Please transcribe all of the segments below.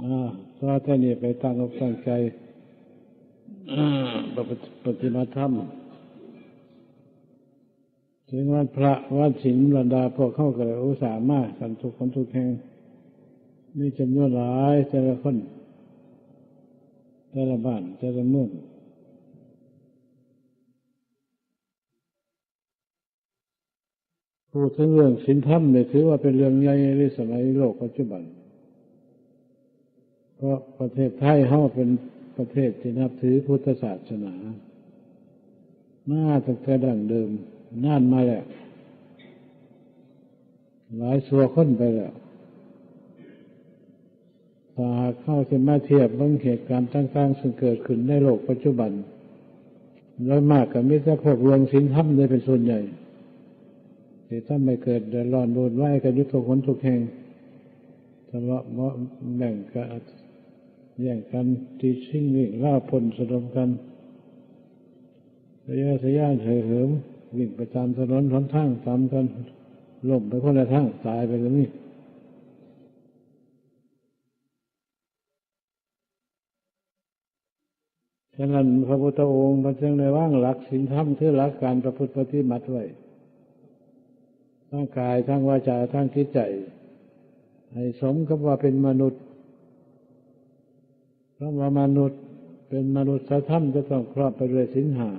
อ่าถ้าท่านนี่ไปตั้งอกตั้งใจปฏิบัติธรรมถึงวันพระวันศีลบรรดาพวกเข้ากันอุตส่าห์มากกันทุกคนทุกแห่งมีจำนวนหลายแต่ละคนแต่ละบ้านแต่ละเมืองพูดถึงเรื่องศีลธรรมเนี่ยถือว่าเป็นเรื่องใหญ่ในสมัยโลกปัจจุบัน เพราะประเทศไทยเขาเป็นประเทศที่นับถือพุทธศาสนา มาตั้งแต่ดั้งเดิมนานมาแล้ว หลายสัวคนไปแล้วถ้าหากเข้าจะมาเทียบบางเหตุการณ์ต่างๆซึ่งเกิดขึ้นในโลกปัจจุบันโดยมากกับมิตรพวกรวงสินธรรมเลยเป็นส่วนใหญ่ที่ถ้าไม่เกิดเดือดร้อนบุญไหวกันยุทธคนทุกแห่งทะเลาะแบ่งกัน แย่งกันตีชิงวิ่งล่าพลสะดมกันระยะสยานเหยเหิมวิ่งไปตามถนนทนทางตามกันล่มไปคนละทางตายไปแล้วนี่ฉะนั้นพระพุทธองค์พระเจ้าในว่างหลักศีลธรรมคือหลักการประพฤติปฏิบัติไว้ทั้งกายทั้งวาจาทั้งคิดใจ ให้สมกับว่าเป็นมนุษย์ ราะว่ามนุษย์เป็นมนุษย์ธรรมจะต้องครอบไปด้วยสินหา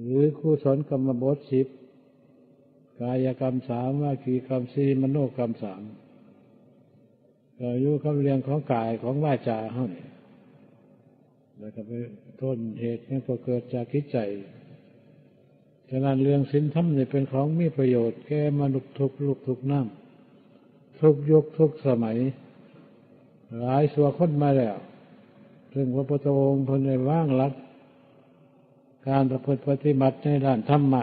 หรือคู่สนกรรมบทสิบกายกรรมสามว่าขีกรรมสี่มโนกรรมสามก็อยู่คำเรียงของกายของวาจาเท่านี้แล้วก็ไปต้นเหตุนั่นก็เกิดจากคิดใจฉะนั้นเรื่องสินธรรมเนี่ยเป็นของมีประโยชน์แก่มนุษย์ทุกลุกทุกน้ำทุกยุคทุกสมัย หลายสัวคนมาแล้ว ซึ่งพระพุทธองค์พนในว่างลักการประพฤติปฏิบัติในด้านธรรมะ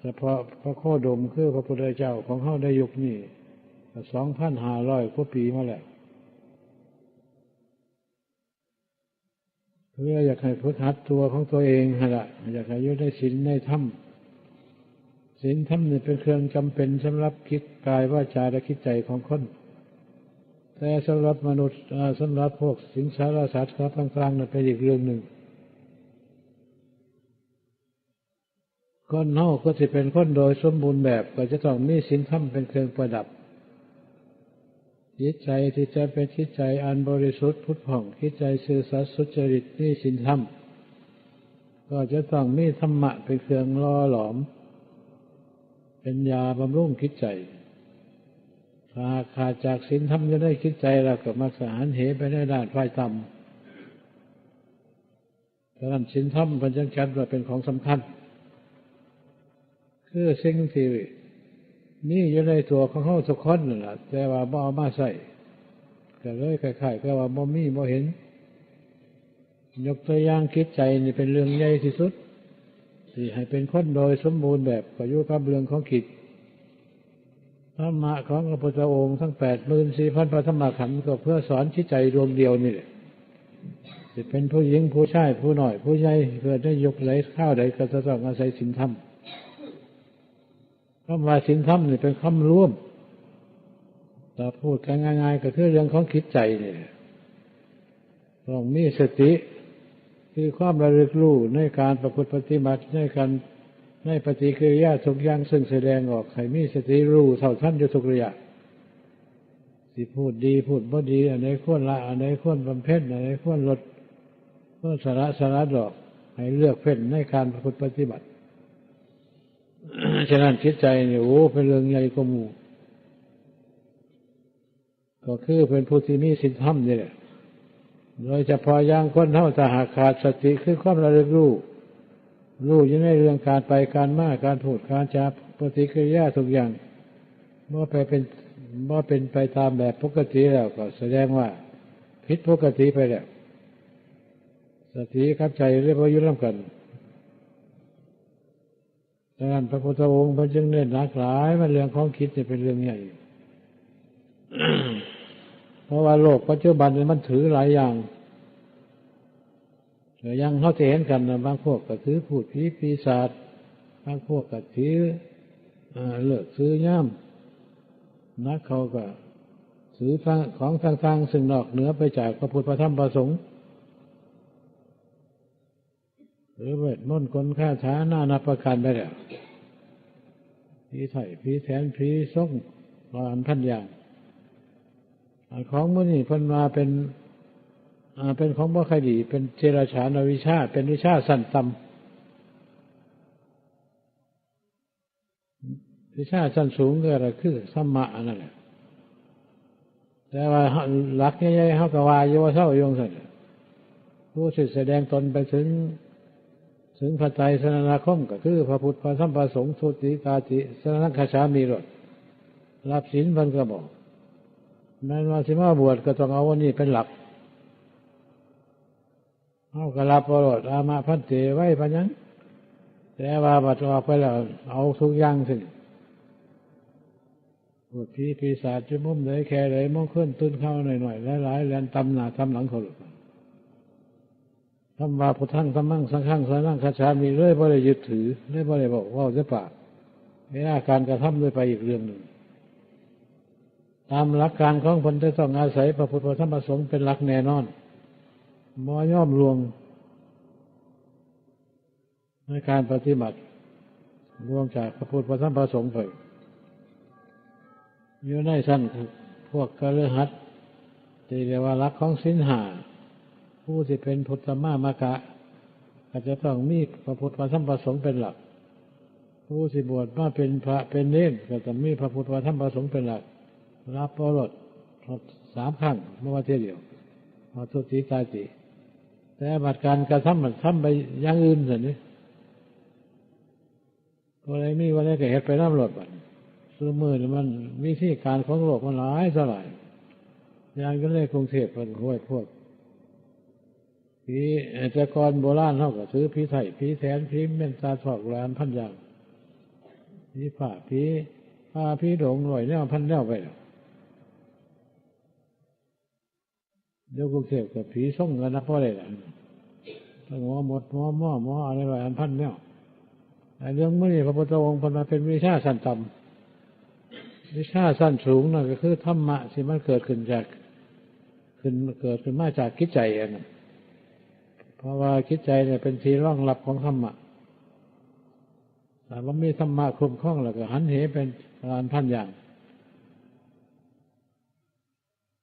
เฉพาะพระโคดมคือพระพุทธเจ้าของเขาได้ยุคนี้สองพันห้าร้อยกว่าปีมาแล้วเพื่ออยากให้พุทธัดตัวของตัวเองฮะละอยากให้ยุได้ศีลในธรรมศีลธรรมเนี่ยเป็นเครื่องจำเป็นสำหรับคิดกายว่าจาและคิดใจของคน แต่สำหรับมนุษย์สำหรับพวกสิงสารสัตว์ครับต่างๆนั่นเป็นอีกเรื่องหนึ่งคนเฮาก็จะเป็นคนโดยสมบูรณ์แบบก็จะต้องมีศีลธรรมเป็นเครื่องประดับจิตใจที่จะเป็นจิตใจอันบริสุทธิ์พุทธผ่องจิตใจสื่อสัตย์สุจริตนี่สินธรรมก็จะต้องมีธรรมะเป็นเครื่องล่อหลอม เป็นยาบำรุงจิตใจ ถ้าขาดจากสินธรรมจะได้คิดใจเราก็มาสารเหไปในด้านฝ่ายต่ำดังนั้นสินธรรมเป็นจังชัดว่าเป็นของสำคัญ คือสิ่งที่นี่อยู่ในตัวของเขาทุกคนนั่นแหละแต่ว่าบ่เอามาใส่ก็เลยคล้ายๆก็ว่าบ่มีบ่เห็น ยกตัวอย่างคิดใจนี่เป็นเรื่องใหญ่ที่สุด ที่ให้เป็นคนโดยสมบูรณ์แบบก็อยู่กับเรื่องของขิด ธรรมะของพระพุทธองค์ทั้งแปดหมื่นสี่พันพระธรรมขันธ์ก็เพื่อสอนชิดใจดวงเดียวนี่แหละจะเป็นผู้หญิงผู้ชายผู้หน่อย ผู้ใหญ่เกิดได้ยกไหลข้าวใดก็จะต้องอาศัยสินธรรมคำว่าสินธรรมนี่เป็นคำร่วมแต่พูดกันง่ายๆก็คือเรื่องของคิดใจเนี่ยต้องมีสติคือความระลึกรู้ในการประพฤติปฏิบัติในการ ในปฏิกิริยาทุกอย่างซึ่งแสดงออกให้มีสติรู้เท่าท่านอยู่ทุกระยะสิพูดดีพูดบ่ดีอันไหนควรละอันไหนควรบำเพ็ญอันไหนควรลดควรสาระสาระดอก ให้เลือกเพ่นในการพฤติปฏิบัติฉะนั้นคิดใจเนี่ยโอ้เป็นเรื่องใหญ่กว่าหมู่ก็คือเป็นผู้ที่มีสินธรรมนี่แหละโดยเฉพาะย่างคนเท่าจะหาขาดสติคือความระลึกรู้ รู้ยังในเรื่องการไปการมาการพูดการจับปฏิกิริยาทุกอย่างเมื่อไปเป็นเมื่อเป็นไปตามแบบปกติแล้วก็แสดงว่าผิดปกติไปแล้วสติกับใจเรียกว่ายุ่งกันดังนั้นพระพุทธองค์พระจึงเน้นหลากหลายมันเรื่องของคิดจะเป็นเรื่องใหญ่เพราะว่าโลกปัจจุบันมันถือหลายอย่าง ยังเขาจะเห็นกันนะบางพวกก็ถือพูดผีปีศาจบางพวกก็ถือเลือกซื้อย่ำนักเขาก็ถือของต่างๆซึ่งนอกเหนือไปจากพระพุทธธรรมพระสงฆ์หรือเวทมนต์คนฆ่าช้าหน้านับประการไปแล้วผีไถ่ผีแทนผีส่งรอนพันอย่างของมื่อนี่พันมาเป็น เป็นของบ่คดีเป็นเจรชานวิชา เป็นวิชาสั้นต่ำวิชาสั้นสูงก็อะไรคือสัมะนั่นแหละแต่ว่าหลักใหญ่ๆเขากว่าโยเท่ายงสันผู้สิแสดงตนไปถึงถึงพระใจสนาคมก็คือ พระพุทธพระธรรมพระสงฆ์สุติตาติสนักชามีรถรับศีลพันก็บอกแม้ว่าสิมาบวชก็ต้องเอาวันนี้เป็นหลัก เอากระลาบประโลดอามาพันเตไว้พันยังแต่ว่าบัดออกไปแล้วเอาทุกอย่างสิพวกพี่ปีศาจจะมุ่มเลยแค่เลยมุ่งขึ้นตุ้นเข้าหน่อยๆหลายๆแลนตำหนาตำหลังเขาหลุดทำว่าพุทธังทำมั่งสังฆังสังฆังคาชามีเรื่อยบ่ได้ยึดถือเรื่อยบ่ได้บอกว่าจะปากไม่น่าการกระทำด้วยไปอีกเรื่องหนึ่ง ตามหลักการของคนจะต้องอาศัยพระพุทธธรรมประสงค์เป็นหลักแน่นอน มอย่อมรวง ในการปฏิบัติรวมจากพระพุทธพระธรรมพระสงฆ์ไปอยู่ในสั้นพวกกระเลหัตที่เรียกว่ารักของสินหา ผู้ที่เป็นพุทธมามากะอาจจะต้องมีพระพุทธพระธรรมพระสงฆ์เป็นหลัก ผู้ที่บวชมาเป็นพระเป็นเนรก็ต้องมีพระพุทธพระธรรมพระสงฆ์เป็นหลัก รับประโยชน์สามครั้งเมื่อวันเดียวมาทุติตาติ แต่บัตรการกระทำมันทำไปอย่างอื่นสินี่อะไรมีวันนี้ก็เหตุไปน้ำรถบัตรซื้อมือมันมีที่การของโลกมันหลายสลายอย่านก็เลยกรุงเทพมันห้วยพวกผีแต่กรโบราณเท่ากับซื้อผีไถ่ผีแสนผีเม่นตาถอกลานพันอย่างผีผ่าผีผ้าผีหลงหน่อยเนี่ยพันเน่าไปแล้ว เดี๋ยวกรุงเทพกับผีส่งกันนะเพราะอะไรล่ะตั้งหัวหมดหัวหม้อหม้ออะไรแบบอันพันเนี่ยเรื่องเมื่อนี้พระพุทธองค์พนมาเป็นวิชาสั้นต่ำวิชาสั้นสูงนั่นก็คือธรรมะที่มันเกิดขึ้นจากขึ้นเกิดขึ้นมาจากคิดใจเองเพราะว่าคิดใจเนี่ยเป็นทีร่องรับของธรรมะแต่ว่ามีธรรมะคลุมคล้องแล้วก็หันเหเป็นลานพันอย่าง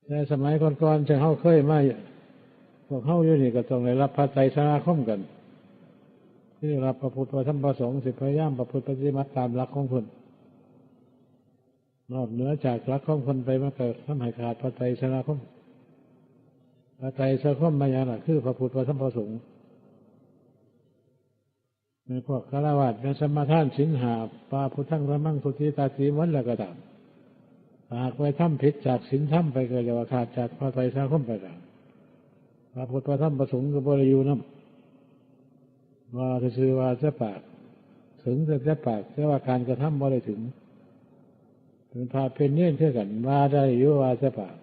แต่สมัยก่อนๆจะเข้าเคยมาพวกเข้าอยู่นี่ก็ต้องได้รับพระใจสนาคมกันที่รับพระพุทธธรรมประสงค์สิพยายามประพฤติปฏิบัติตามหลักของคนนอกเหนือจากหลักของคนไปมาเกิดทำให้ขาดพระใจสนาคมพระใจสนาคมมายาน่ะคือพระพุทธธรรมประสงค์ในพวกฆราวาสในสมาทานสินหาปาพุทธังระมังสุติตาสีวันละก็ตาม หากไปทำผิดจากสินทำไปเกิดว่าขาดจากพระไตรสาคมไปแล้วพระพุทธพระธรรมประสงค์ก็บริยูน้ำว่าจะชื่อว่าจะปาก ถึงจะจะปากแต่ว่าการกระทำบ่ได้ถึงเป็นพาเป็นเนื่องเท่ากันว่าได้ยู่ว่าจะปาก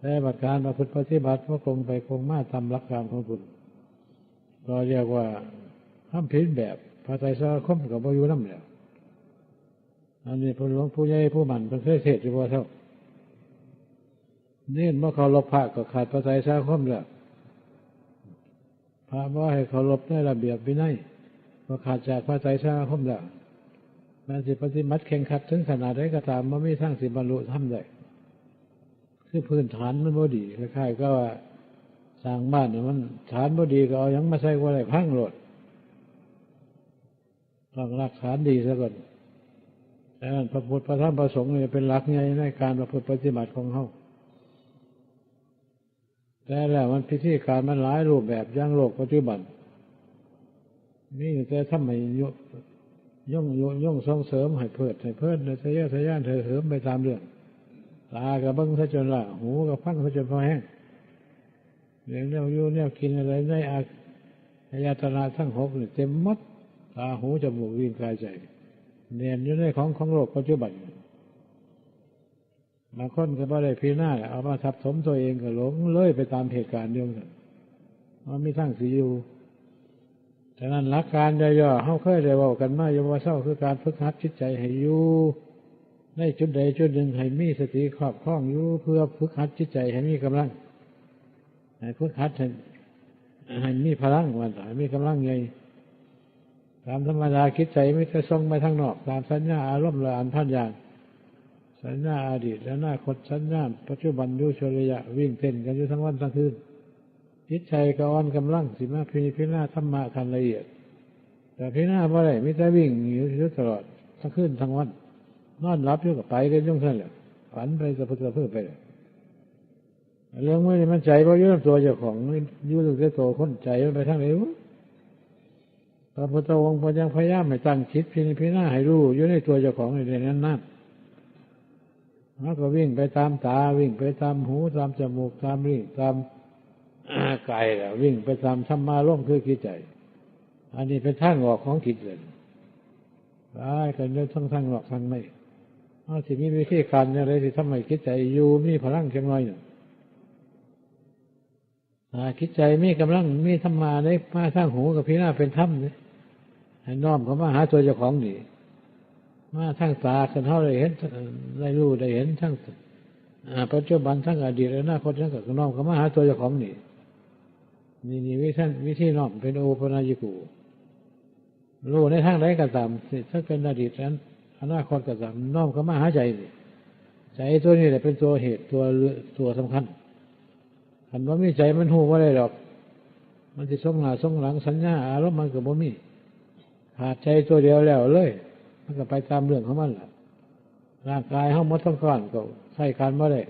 แต่บัตรการมาพุทธปฏิบัติก็คงไปคงมาทำรักการของคุณก็เรียกว่าทำผิดแบบพระไตรสาคมกับบริยูน้ำแล้ว อันนี้พระหลวงผู้ใหญ่ผู้หมันเป็นเคยเทศอยู่ว่าเท่าเนี่เมื่อเขาลบพระก็ขาดพระไตรสาคมแล้วพระว่าให้เขาลบในระเบียบวินัยก็ขาดจากพระไตรสาคมแล้วแม้สิปฏิบัติแข่งขัดถึงขนาดใดก็ตามมันไม่ทั้างสิบรรลุทำได้คือพื้นฐานมันบ่ดีคล้ายๆก็ว่าสร้างบ้านมันฐานบ่ดีก็เอายังมาใส่ว่าอะไรพังโหลดต้องรักฐานดีซะก่อนดังนั้น พระพุทธพระธรรมพระสงฆ์เนี่ยเป็นหลักใหญ่ในการประพฤติปฏิบัติของเขาแต่แล้วมันพิธีการมันหลายรูปแบบย่างโลกปัจจุบันนี่แต่ทำไมยย่องย่องส่งเสริมให้เพิดให้เพิดในทะเยอทะยานเธอเหิมไปตามเรื่องตากับบังซะจนละหูกับฟังซะจนพอแห้งเรื่องเนี่ยยู่เนี่ยกินอะไรในอายตนาทั้งหกเนี่ยเต็มมัดตาหูจมูกวิ่งกายใจ เนียนอยู่ในของของโลกปัจจุบันบางคนก็บ่ได้พีหน้าเอามาทับสมตัวเองก็หลงเลยไปตามเหตุการณ์เดียวกันมันไม่ทั้งสีอยู่ฉะนั้นหลักการย่อๆเขาเคยได้บอกกันมาอยู่ว่าเศร้าคือการฝึกหัดจิตใจให้อยู่ในจุดใดจุดหนึ่งให้มีสติครอบคล้องอยู่เพื่อฝึกหัดจิตใจให้มีกำลังให้ฝึกหัดให้มีพลังวันให้มีกำลังไง ตามธรรมดาคิดใจไม่จะส่งไปทางนอก ตามสัญญาอารมณ์ละอันพันอย่าง สัญญาอดีตและหน้าคตสัญญาปัจจุบันยุชระยะวิ่งเต้นกันอยู่ทั้งวันทั้งคืนจิตใจก็อ่อนกำลังสิมาพิพิณาธรรมะทันละเอียด แต่พิณาบ่ได้มิแต่วิ่งอยู่ตลอดทั้งคืนทั้งวันนอนรับอยู่กับไปกันยุ่งท่านแหละฝันไปสะพึกสะเพื่อไปเลยเรื่องไม่มันใจเพราะยุ่งตัวเจ้าของยุ่งตัวคนใจมันไปทางไหนวะ พระพุทธองค์พยังพยายามให้ตั้งคิดพินิพิณาให้รู้อยู่ในตัวเจ้าของในนั้นนั่นแล้วก็วิ่งไปตามตาวิ่งไปตามหูตามจมูกตามลิ้นตามกายแล้ววิ่งไปตามธรรมาร่มคือคิดใจ อันนี้เป็นทางออกของจิตเลยได้กันเรื่องทั้งทางออกทางไม่เอาที่มีวิธีการอะไรที่ทำให้คิดใจอยู่มีพลังเพียงน้อยหนึ่ง คิดใจมีกำลังมีธรรมาได้มาสร้างหูกับพี่หน้าเป็นธรรมเนี่ยให้น้อมเขามาหาตัวเจ้าของนี่มาทั้งตากันเท่าได้เห็นได้รู้ได้เห็นทั้งปัจจุบันทั้งอดีตและอนาคตทั้งกับน้อมเขามาหาตัวเจ้าของนี่นี่นี่วิธีวิธีน้อมเป็นโอปนายิกูรู้ในทางไหนก็ตามถ้าเป็นอดีตนั้นอนาคตก็ตามน้อมเขามาหาใจใจตัวนี้แหละเป็นตัวเหตุตัวตัวสำคัญ คันว่ามีใจมันหูว่าได้หรอก มันจะส่งหน้าส่งหลังสัญญาอารมณ์มันก็บ่มีขาดใจตัวเดียวแล้วเลย มันก็ไปตามเรื่องของมันแหละร่างกายห้องมดต้องก้อนก็ใส่การมาได้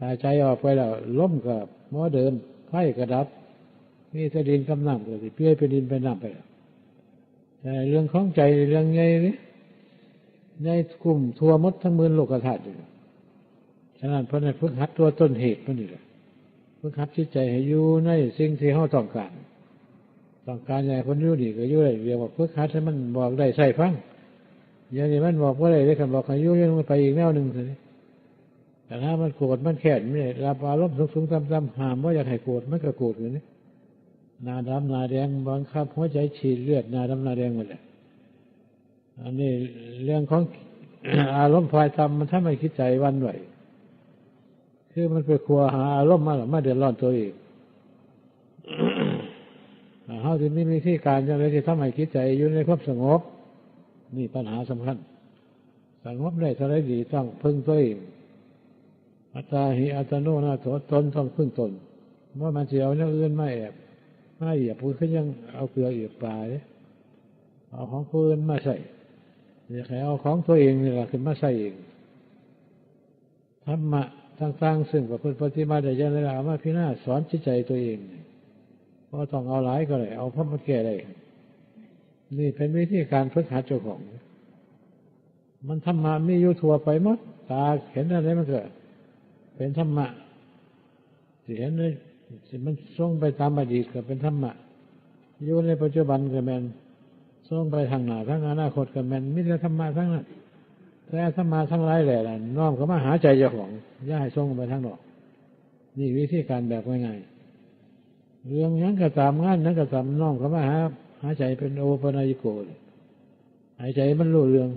ตายใจออกไปแล้วล้มกับมอเดิมไข่กระดับนี่จะดินกำน้ำก็สิเพี้ยไปดินไปน้ำไปแล้วแต่เรื่องของใจเรื่องไงนี่ในกลุ่มทัวมดทั้งมือโลกธาตุอยู่ฉะนั้นเพราะนั้นฝึกหัดตัวต้นเหตุมันนี่แหละ ฝึกหัดจิตใจให้อยู่ในสิ่งที่เขาต้องการ ต้องการอย่างคนอยู่ดีก็อยู่ได้เรียกว่าฝึกหัดให้มันบอกได้ใส่ฟังอย่างนี้มันบอกว่าอะไรได้คำบอกให้อยู่ยังไปอีกแนวหนึ่งเลยแต่ถ้ามันโกรธมันแค้นไม่ได้รับอารมณ์สูงๆต่ำๆห้ามว่าอยากให้โกรธมันก็โกรธอยู่นี่นาดำนาแดงบังคับหัวใจฉีดเลือดนาดำนาแดงหมดเลยอันนี้เรื่องของอารมณ์พายทำมันถ้าไม่คิดใจวันไหว คือมันไปครัวหาอารมณ์มาหรือมาเดือดร้อนตัวเองเขาที่ไม่มีที่การอย่างไรที่ทำให้คิดใจอยู่ในความสงบ นี่ปัญหาสำคัญ สงบได้เท่าไรดีต้องพึ่งตัวเองอัตตาหิอัตโนนาโถตนต้องพึ่งตนเมื่อมันเสียวเนี่ยอื่นไม่แอบไม่เหยียบพื้นก็ยังเอาเกลือเหยียบปลาเลยเอาของพื้นมาใส่อยากให้เอาของตัวเองนี่แหละขึ้นมาใส่เองธรรมะ ต่างๆซึ่งพระพุทธปฏิมาได้ยังไงเอามาพิจารณาสอนจิตใจตัวเองเพราะต้องเอาหลายก็เลยเอาพระมาแก่ได้นี่เป็นวิธีการฝึกหัดเจ้าของ มันธรรมะมีอยู่ทั่วไปหมดตาเห็นอะไรมันเกิดเป็นธรรมะสิเห็นเลยสิมันส่งไปตามอดีตก็เป็นธรรมะอยู่ในปัจจุบันก็แมนส่งไปทางหน้าทั้งอนาคตก็แมนมิตรธรรมะทั้งนั้น แต่ธรรมะทั้งหลายแหละน้อมเข้ามาหาใจเจ้าของย่าให้ส่งไปทางนอก นี่วิธีการแบบง่ายๆเรื่องนั้นก็ตามงานนั้นก็ตามน้อมเข้ามาหาหายใจเป็นโอปนายโกหายใจมันรู้เรื่อง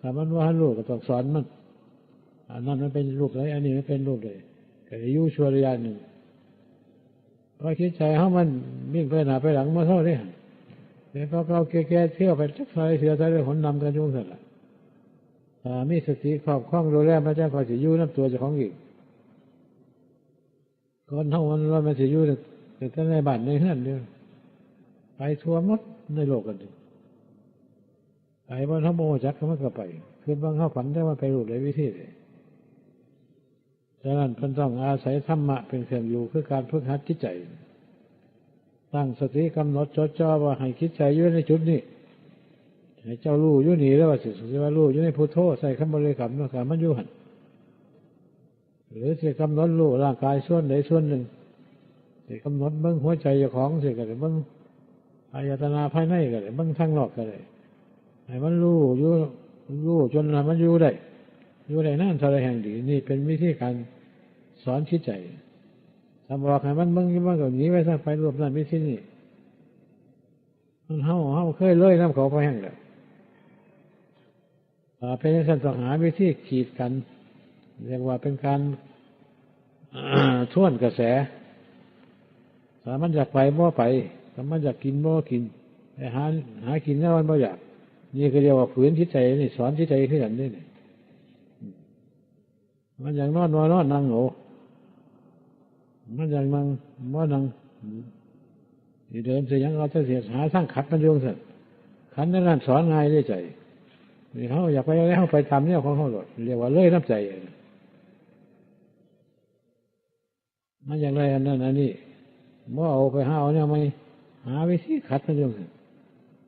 ถ้ามันว่ารู้ก็ต้องสอนมันอันนั้นมันเป็นรูปอะไรอันนี้มันเป็นรูปเลยก็ยุ่ชัวระยะหนึ่งพอคิดใจเขามันวิ่งไปหน้าไปหลังมาเท่านี้เดี๋ยวเขาแก่ๆเที่ยวไปสักายเสียใจเลยหนนำกันยุ่งสัตว์ละ มีสติครอบคล้องดูแลพระเจ้าคอยสิยุ่นับตัวเจ้าของอีกก่อนเท่าวันว่ามันสิยุ่แต่ในบ้านในเฮือนเดียวไปทัวมดในโลกกันดิไปบนทั้งโมจักก็มันก็ไปคือบางเข้าฝันได้ว่าไปรูปเลยวิธีเลยดังนั้นเพิ่นต้องอาศัยธรรมะเป็นเครื่องอยู่คือการฝึกหัดจิตใจตั้งสติกำหนดจดจ่อว่าให้คิดใจอยู่ในจุดนี้ ให้เจ้ารู้ยู่นี่แล้วว่าสิสิว่ารู้ยู่ในพุทโธใส่คำบริกรรมเมื่อการมันยู่หันหรือสิกำหนดรู้ร่างกายส่วนใดส่วนหนึ่งสิกำหนดเบื้องหัวใจเจ้าของสิก็เลยเบื้องอายตนาภายในก็เลยเบื้องทางนอกก็เลยให้มันรู้ยู่รู้จนมันอยู่ได้อยู่ได้นั่นทะเลแห่งดี นี่เป็นวิธีการสอนคิดใจทำบอกให้มันเบื้องยิ่งมันก็หนีไปซะไปรวมนั้นไม่ที่นี่มันเฮาเฮาเคยเล่ยน้ำเขาไปแห้งแล้ว ต่อไปนี้ท่านต้องหาวิธีขีดกัน เรียกว่าเป็นการท่วนกระแสถ้ามันอยากไปบ่ไปถ้ามันอยากกินบ่กินไปหาหากินแล้วมันบ่อยาก นี่ก็เรียกว่าฝืนทิศใจนี่สอนทิศใจขึ้นกันนี่นี่มันอย่างนอนว่านอนนั่งโง่มันอย่างนั่งว่านั่งที่เดินเสียงเราจะเสียหาสร้างขัดมันโยงสัตว์ขันนั่นสอนง่ายได้ใจ นี่เขาอยากไปแล้วเขาไปทำเนี่ยของเขาหลดเรียกว่าเลื่อยน้ำใจมันอย่างไรอันนั้นอันนี้เมื่อเอาไปหาเอาเนี่ยไม่หาวิธีขัดมันยงสัตว์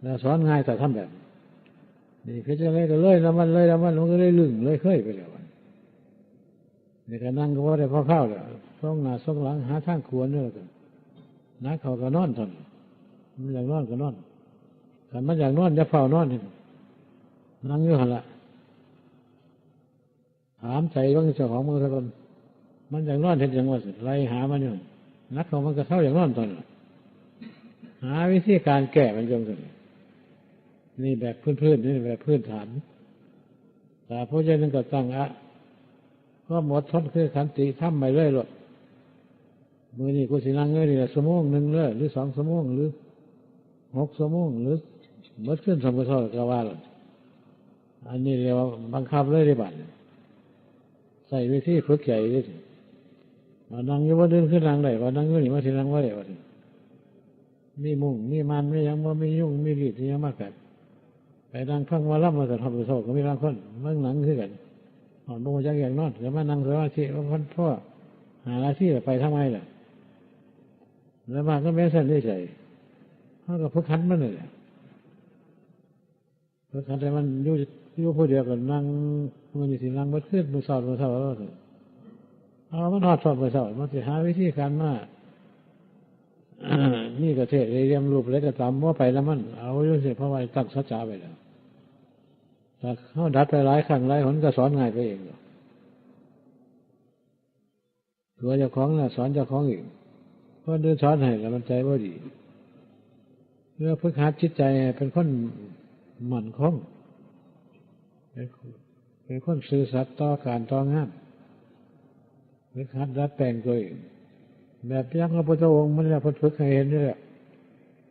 แล้วสอนง่ายแต่ทำแบบนี่คือจะเลยก็เลยแล้วมันเลยแล้วมันมันก็เลยลึงเลยเคยไปแล้วนี่ก็นั่งก็ว่าได้พอเข้าแล้วส่องหน้าส่องหลังหาทางควรเนี่ยกันนักเขาก็นอนทนมันอยากนอนก็นอนแต่มันอยากนอนจะเฝ้านอนนี่ นั่งอยู่หันละถามใจว่าเจ้าของมือสักคนมันอย่ากนอนเห็นอย่างว่าสิไล่หามันอยู่นักเขามันก็เข้าอย่างนอนตอนหาวิธีการแก้มันจงสินี่แบบพื้นๆนี่แบบพื้นฐานแต่พระเจ้านั้นก็ตั้งอะก็หมดทนคือขันติทำไปเรื่อยหรอกมือนี่กูสินั่งเงยนี่แหละสมองหนึ่งเลยหรือสองสมองหรือหกสมองหรือเมื่อขึ้นสมบูรณ์ก็ว่าหรอก อันนี้เรียกว่าบังคับเลยได้บัตรใส่วิธีฝึกใหญ่ด้วยมานั่งอยู่ว่าเดินขึ้นนั่งได้ว่านั่งอยู่นี่ว่าสินั่งว่าได้ว่ามีมุ่งมีมันไม่ยังว่ามียุ่งมีรีดยังมากกันไปนั่งฟังว่ารับมาแต่ทำไปโซ่ก็มีบางคนเมื่อหนังขึ้นกันหอนโมจังอย่างนอนแล้วมานั่งสมาธิว่าพันพ่อหาอาชีพไปทำไมล่ะ แล้วมาก็แม่เส้นได้ใจเขาก็พึกขันมันเลยพึกขันแต่มันอยู่ อยู่ผู้เดียวกันนั่งมันอยู่ที่นั่งมันขึ้นมันสอดมันสอดแล้วเอามันหอดสอดมันสอดมันจะหาวิธีการมานี่กระเทศเรียมรูปเล็กกระตำว่าไปแล้วมัน เอาอยู่สิเพราะว่าตั้งสัจจะไปแล้วแต่เขาดัดไปหลายครั้งหลายหนก็สอนง่ายไปเองตัวเจ้าของน่ะสอนเจ้าของอีกเพราะเดินสอนให้แล้วมันใจว่าดีเพื่อพึ่งหัดจิตใจเป็นคนหมั่นคง เป็นคนซื่อสัตย์ต่อการต่องานพึ่งหัดดัดแปลงตัวเองแบบยังพระพุทธองค์มันแล้วพึ่งให้เห็นนี่แหละ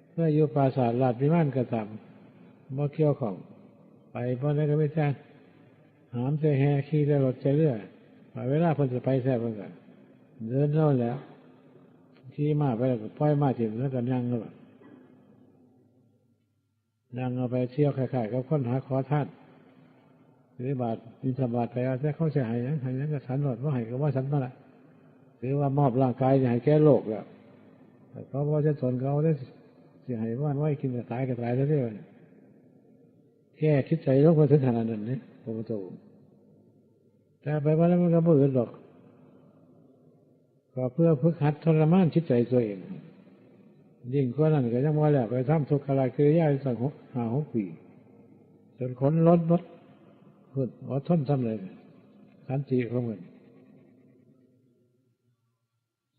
เพื่ออยู่ปราสาทลาดพิมานกระทำบ่เกี่ยวของ ไปเพราะนั้นก็ไม่ใช่หามใจแห่ขี่ใจรถใจเรือไปเวลาเพิ่นจะไปแท้เพิ่นก็เดินเท่าแล้วขี่มาไปแล้วก็ปล่อยมาถิ่มแล้วก็นั่งก็แบบนั่งเอาไปเที่ยวขายๆก็ค้นหาขอท่าน หรือบาทมีสบาทไปเอาแต่เข้าจหายยังหายยังก็สันหลดว่าหายก็ว่าสันมาละหรือว่ามอบร่างกายจะหายแก้โรคแล้วแต่เขาว่าจะสนเขาได้สิหายว่าไหวกินก็ตายก็ตายเรื่อยแค่คิดใจลงมาถึงขนาดนั้นเนี่ยพระพุทธองค์แต่ไปว่าแล้วมันก็บ่อื่นหรอกก็เพื่อฝึกหัดทรมานจิตใจตัวเองยิ่งกว่านั้นก็ยังว่าแล้วไปทำทุกขลาคือยาสังหกหาหกปีจนขนลดลด ขึ้นอดทนทำเลยขันติของมัน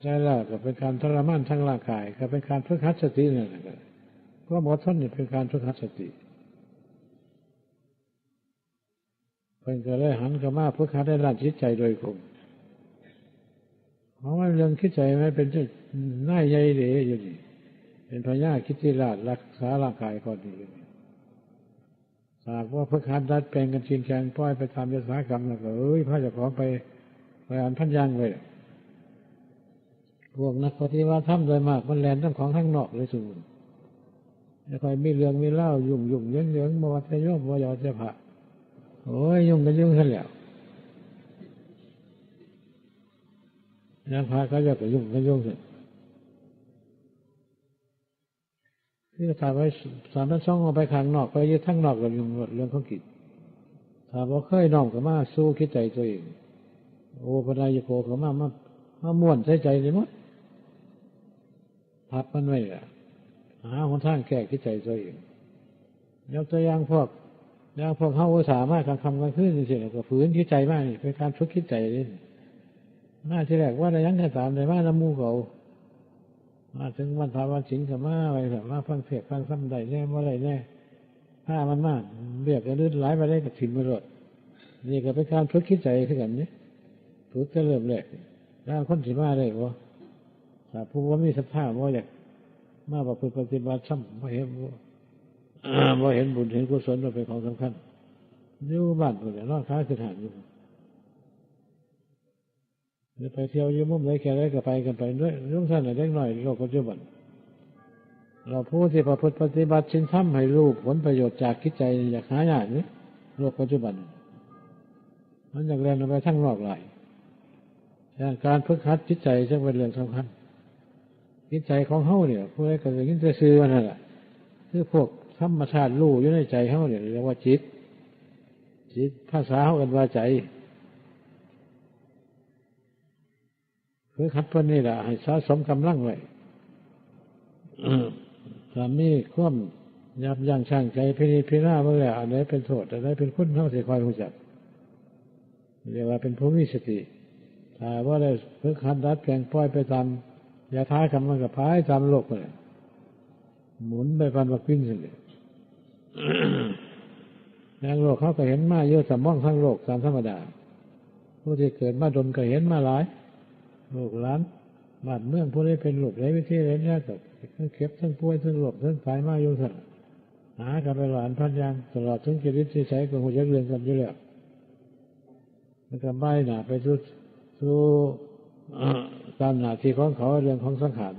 ใจล้วก็เป็นการทรมานทางร่างกาย ก็เป็นการฝึกหัดสตินั่นแหละเพราะหมดทนนี่เป็นการฝึกหัดสติเพิ่นก็เลยหันเข้ามาฝึกหัดในด้ร่านจิตใจโดยคงเพราะว่าเรื่องคิดใจไม่เป็นจุดน่ายใหญ่เด๋อยู่นี่เป็นพญาคิดที่ราชรักษาร่างกายก่อนดี หากว่าพระคันดัดแปลงกันชินแกงป้อยไปทำยศากรรมแล้วก็เอ้ยพระเจ้าของไปไปอ่านพันยังเลยพวกนักปฏิวัติธรรมโดยมากมันแลนทั้งของทั้งนอกเลยสูงจะคอยมีเรื่องมีเล่ายุ่งยุ่งเยื้องเยื้องมาวัดจะโยมมายอจะผ่าโอ้ยยุ่งกันยุ่งขึ้นแล้วยังพาเขาจะก็ยุ่งกันยุ่งสิ ที่ถามไว้สามท่านช่องเอาไปข้างนอกไปยึดทั้งนอกกับยุ่งเรื่องของกิจถามว่าเคยน้อมกับมาสู้คิดใจตัวเองโอ้ปนายโกกับมามามาม่วนใช้ใจเลยมั้งพับมันไว้ละหาหนทางแก้คิดใจตัวเองยกตัวอย่างพวกอย่างพวกเข้าอุตสาหมากกลางคำกลางคืนนี่สิก็ฝืนคิดใจมากนี่เป็นการฝึกคิดใจเลยมาที่แรกว่าอะยังแค่ตามเลยว่าน้ำมูเขา มาถึงวันพาวันสิงกับมาไปแบบมาฟังเสียฟังซ้ำใดแน่ว่าไรแน่ถ้ามันมากเบียกกระดื้อไหลไปได้กับถิ่นมรดนี่ก็เป็นการฝึกคิดใจขึ้นกันนี่ฝึกก็เริ่มแรกแล้วคนสิมาได้บ่ถ้าผู้ว่ามีสภาพว่าอยากมาประพฤติปฏิบัติซ้ำบ่เห็นบ่เห็นบุญเห็นกุศลว่าเป็นของสำคัญอยู่บ้านคนเดียวนอนค้าคือฐานอยู่ ไปเที่ยวยู่มุมไหนแค่ไหนก็ไปกันไปด้วยรุ่งสั้นเล็กหน่อยโลกปัจจุบันเราผู้ที่ประพฤติปฏิบัติชินทำให้รูปผลประโยชน์จากคิดใจอยากหาย่างนี้โลกปัจจุบัน มันอยากเรียนไปทั้งนอกหลายการฝึกหัดจิตใจจึงเป็นเรื่องสำคัญจิตใจของเฮาเนี่ยพวกนี้ก็จะยินจะซื้อมันนั่นแหละคือพวกธรรมชาติรู้อยู่ในใจเฮาเนี่ยเรียกว่าจิต จิตภาษาเฮากันว่าใจ คือขัดเพื่อนนี่แหละให้สะสมกำลังไว้สามีควมยับยั้งช่างใจพินิจพิจารณาเมื่อไรอันไหนเป็นโทษอันไหนเป็นคุณเท่าสิคอยรู้จักเรียกว่าเป็นผู้มีสติถ้าว่าได้ฝึกหัดดัดแปลงปล่อยไปตามยาท้ายคำมันกับพายตามโลกเลยหมุนไปพันวักวิ่งสิเลยแรงโลกเขาก็เห็นมาเยอะสมองทั้งโลกตามธรรมดาผู้ที่เกิดมาดนก็เห็นมาหลาย ลูกหลานบ้านเมืองผู้ได้เป็นลูกไรวิธีไรเนี่ยก็ทั้งเก็บทั้งป่วยทั้งหลบทั้งสายมาอยู่สั่หากันไปหลานพันยางตลอดทั้งชีวิตที่ใช้กับหัวจักเรื่อนกันอยู่แล้วแล้วก็ใบหนาไปสู่สู่ตามหน้าที่ของเขาเรื่องของสังขาร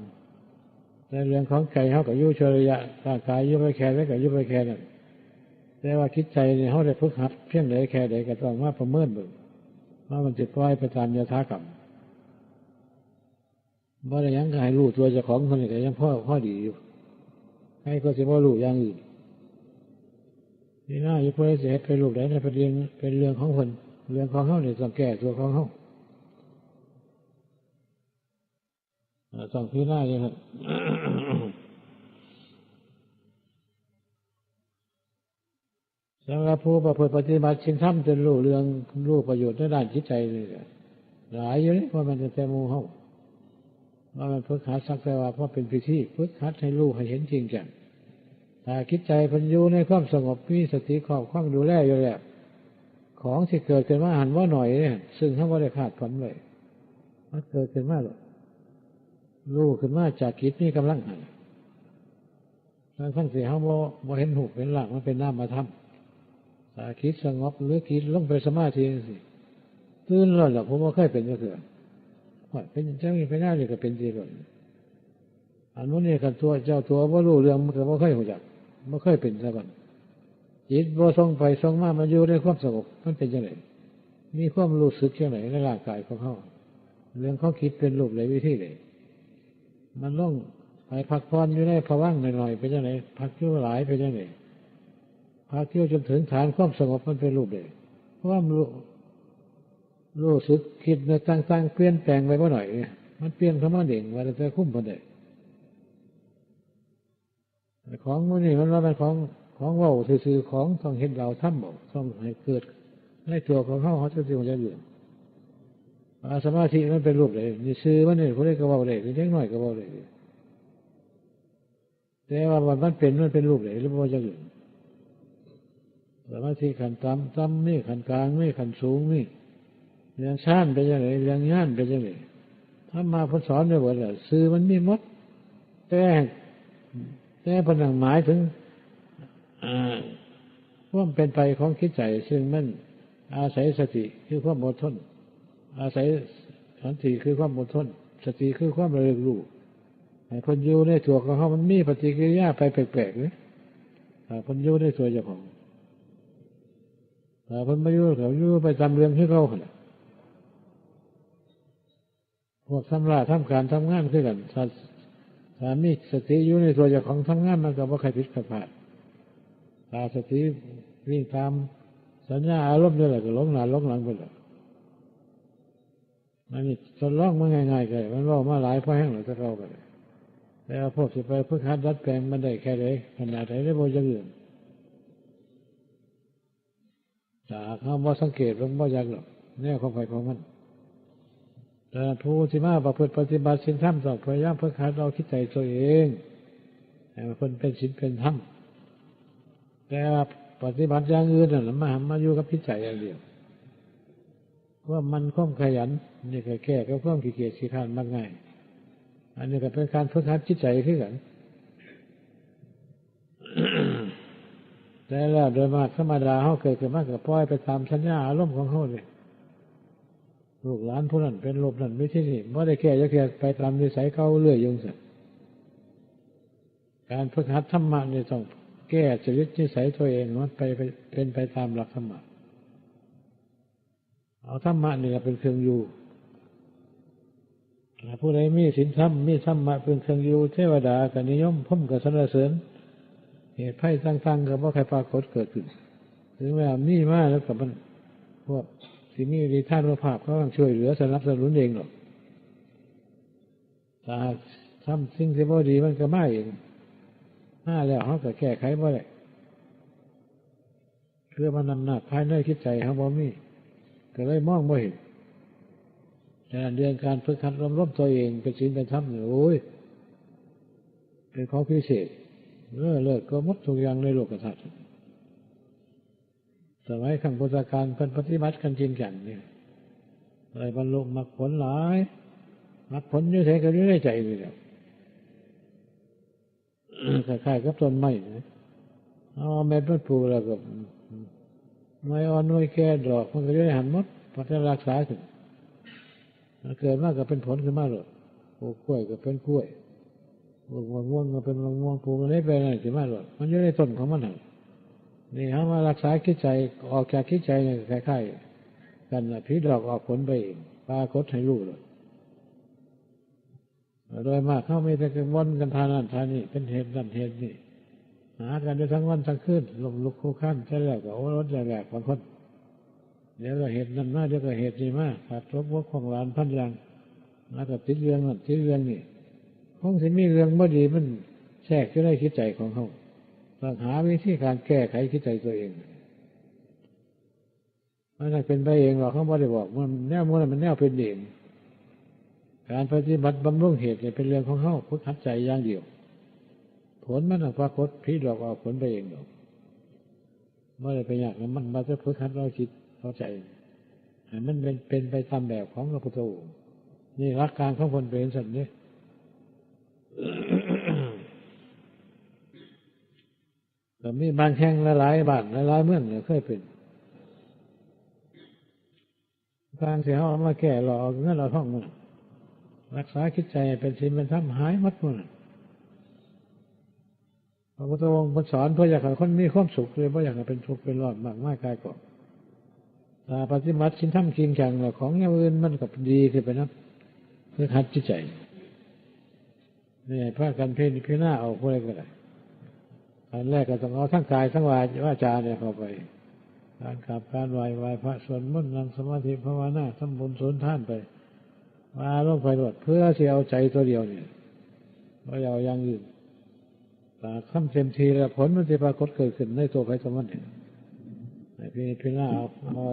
ในเรื่องของใจเขากับยุชระยะร่างกายยุไปแค่แล้กับยุไปแค่นั่นแต่ว่าคิดใจเนี่ยเขาได้ฝึกหัดเพียงไหนแค่ไหนก็ต้องมาประเมินดูว่ามันจะปล่อยไปตามยถากรรม บ่ได้ยังให้รู้ตัวเจ้าของคนนี้ก็ยังพ่อพ่อดีอยู่ให้ก็สิบ่รู้อย่างอื่นนี่น่าอยู่เพื่อเสียเป็นลูกได้เป็นเรื่องเป็นเรื่องของคนเรื่องของเขาเนี่ยต้องแก้ตัวของเขาต้องพิจารณาเลยครับสำหรับผู้ประพฤติปฏิบัติชินทำจนรู้เรื่องรู้ประโยชน์ในด้านจิตใจเลยหลายอยู่นี่เพราะมันจะแตมูเขา ว่ามันฝึกหัดสักแต่ว่าเพราะเป็นพิธีฝึกหัดให้รู้ให้เห็นจริงจังถ้าคิดใจพันยูในความสงบมีสติขอบความดูแลอยู่แล้วของที่เกิดขึ้นมาหันว่าหน่อยเนี่ย ซึ่งถ้าว่าได้ขาดผลเลยมันเกิดขึ้นมาหรอกรู้ขึ้นมาจากคิดนี่กำลังหันทั้งทั้งสี่เขาบ่เห็นหูเห็นหลังมันเป็นน้ามาทำถ้าคิดสงบหรือคิดลงไปสมาธิสิตื่นแล้วหรอผมว่าเคยเป็นก็คือ เป็นเจ้ามีไปหน้าเลยก็เป็นดีเลยอันนู้นนี่กันตัวเจ้าตัวว่ารู้เรื่องมันก็ไม่ค่อยหัวจักไม่ค่อยเป็นซะก่อนจิตบ่ทรงไปทรงมามันอยู่ในความสงบมันเป็นยังไงมีความรู้สึกยังไงในร่างกายของเขาเรื่องเขาคิดเป็นรูปเลยวิธีเลยมันต้องไปพักผ่อนอยู่ในภวังหน่อยๆเป็นยังไงพักเที่ยวหลายเป็นยังไงพักเที่ยวจนถึงฐานความสงบมันเป็นรูปเลยเพราะว่า รู้สึกคิดในต่างๆเปลี่ยนแปลงไปบ่หน่อย มันเปลี่ยนเข้ามาเด่งว่าจะคุ้มพอด้ของมันนี่มันว่าเป็นของของว่าซื่อของต้องเห็นเราทำบอกต้องให้เกิดในตัวของเขาเขาจะสิ่งจะอยู่อาสมาธิมันเป็นรูปเลยนี่ซื้อมันเนี่ยเขาเรียกกระเป๋าเลยเล็กน้อยกระเป๋าเลยแต่ว่ามันเป็นมันเป็นรูปเลยหรือว่าจะอยู่สมาธิขันต่ำต่ำนี่ขันกลางนี่ขันสูงนี่ เรื่องชาติเป็นยังไงเรื่องงานเป็นยังไงถ้ามาพสอนไดหมดเลยซื้อมันมีมด แต่แต่พนังหมายถึงว่าเป็นไปของคิดใจ ซึ่งมันอาศัยสติคือความอดทน อาศัยสันติคือความอดทน สติคือความระลึกรู้ให้พนยูในตัวของเขามันมีปฏิกิริยาไปแปลกๆเลยพนยูในตัวเจ้าของแต่พนไม่ยูเขายูไปจำเรื่องที่เขาขนาด พวกทำราทำการทำงานขึ้นกันถ้ามีสติอยู่ในตัวเจ้าของทำงานมันก็บ่ใครผิดพลาดถ้าสติวิ่งตามสัญญาอารมณ์นี่แหละก็ล้มหน้าล้มหลังไปเลยมันนี่ทดลองมันง่ายๆเลยมันว่ามาหลายพอแห้งหรือจะเข้าไปแต่พวกสิไปเพื่อคัดรัดแปลงมันได้แค่ไหนขนาดไหนได้บ่จะเรื่องจากเขาบ่สังเกตลงบ่ยักหรอกแน่ความไปของมัน ผู้ที่มาประพฤติปฏิบัติสินธรรมต้องพยายามเพื่อขาดเราคิดใจตัวเองแต่คนเป็นสินเป็นธรรมแต่ปฏิบัติอย่างอื่นน่ะมามาอยู่กับพิจัยอย่างเดียวว่ามันข้อมขยันนี่ก็แก้ก็ข้อมขี้เกียจขี้ขานมากง่าย อันนี้ก็เป็นการฝึกหัดจิตใจขึ้นกันแต่แล้วโดยมากธรรมดาเขาเกิดขึ้นมากกับปล่อยไปตามสัญญาอารมณ์ของเขาเลย ลูกหลานผู้นั้นเป็นลภนั้นไม่ใช่นี่ไม่ได้แก้จะแก้ไปตามนิสัยเขาเรื่อยยงสันการฝึกหัดธรรมะนี่ต้องแก้จริตนิสัยตัวเองมันไปไปเป็นไปตามหลักธรรมะเอาธรรมะเนี่ยเป็นเครื่องอยู่ผู้ใดมีศีลธรรมมีธรรมะเป็นเครื่องอยู่เทวดากันิยมพุ่มกับสรรเสริญเหตุไพ่ตั้งๆกับว่าใครปรากฏเกิดขึ้นถึงแม้มีมากแล้วกับมันพวก ที่มีดีท่านว่าภาพเขาช่วยเหลือสนับสนุนเองหรอกถ้าทำสิ่งที่บ่ดีมันก็ไม่เองห้าแล้วเขาก็แก้ไขบ่ได้เพื่อมันนำหนักภายในคิดใจเขาบ่มีก็เลยมองบ่เห็นแต่เดือนการฝึกหัดรวมๆตัวเองเป็นศีลเป็นธรรมเนี่ยโอ้ยเป็นของพิเศษเออเลิกก็มดทุกอย่างในโลกธาตุ สมัยขั้งพุทธการเพิ่นปฏิบัติกันจริงจังเนี่ยอะไรบรรลุมรรคผลหลายมรรคผลอยู่ใส่ก็อยู่ในใจเลยเดียคล้ายๆกับต้นไม้นะเอาเม็ดมันปลูกแล้วก็ไม่อ่อนน้อยแก่ดอกมันก็อยู่ในหันมดพัฒนารักษาถึงเกิดมากก็เป็นผลขึ้นมาเลยปลูกกล้วยก็เป็นกล้วยปลูกมะม่วงก็เป็นมะม่วงปลูกอะไรไปอะไรขึ้นมาเลยมันอยู่ในต้นของมันนี่ เขามารักษาคิดใจออกจากคิดใจเนี่ยคล้ายๆกันนะพิษดอกออกผลไปเองปรากฏให้รู้เลยโดยมากเขาไม่ได้กังวลกันทานั่นทานนี่เป็นเหตุนั่นเหตุนี่หากันได้ทั้งวันทั้งคืนลงลุกคู่ขั้นใช่แล้วก็โอ้รถแหลกบางคนเดี๋ยวก็เหตุนั้นมาเดี๋ยวก็เหตุนี้มาขาดรบวกของหลานพันยังแล้วก็ติดเรื่องนั่นติดเรื่องนี่คงสิมีเรื่องไม่ดีมันแทรกอยู่ในคิดใจของเขา ต้องหาวิธีการแก้ไขคิดใจตัวเองมันไม่เป็นไปเองหรอกเขาไม่ได้บอกมันแนวมันมันแนวเป็นเองการปฏิบัติบำรุงเหตุเนี่ยเป็นเรื่องของเขาพุทธัดใจอย่างเดียว ผลมันปรากฏพิดอกออกผลไปเองหรอกไม่ได้ไปอยากมันมาจะพุทธัดเราคิดเข้าใจมันเป็นเป็นไปตามแบบของพระพุทธองค์นี่รักการของคนเป็นสัตว์เนี่แต่มีบางแห่งหลายบ้านหลายเมืองเนี่ยเคยเป็นการเสียเอามาแก่หลอกเงินเราท่องมันรักษาคิดใจเป็นศีลเป็นธรรมหายมัดมันพระพุทธองค์สอนเพื่ออยากให้คนมีความสุขเลยเพราะอยากให้เป็นทุกข์เป็นรอนมากมากกายก่อนถ้าปฏิบัติชินทำคิงแข่งของอย่างอื่นมันกับดีขึ้นไปนะเพื่อคัดจิตใจนี่พระกันเพลินพิณาเอาพวกอะไรก็ได้ อันแรกก็ต้องเอาทั้งกายทั้งวายวาจาเนี่ยเข้าไปการขับการไหวไหวพระสวดมนต์นั่งสมาธิภาวนาทำบุญสนท่านไป มาลงไปหมดเพื่อที่เอาใจตัวเดียวเนี่ยไม่เอาอย่างอื่นแต่ทำเต็มทีแล้วผลมันจะปรากฏเกิดขึ้นในตัวใครตัวมันเนี่ยพี่พี่น่าเอาเอา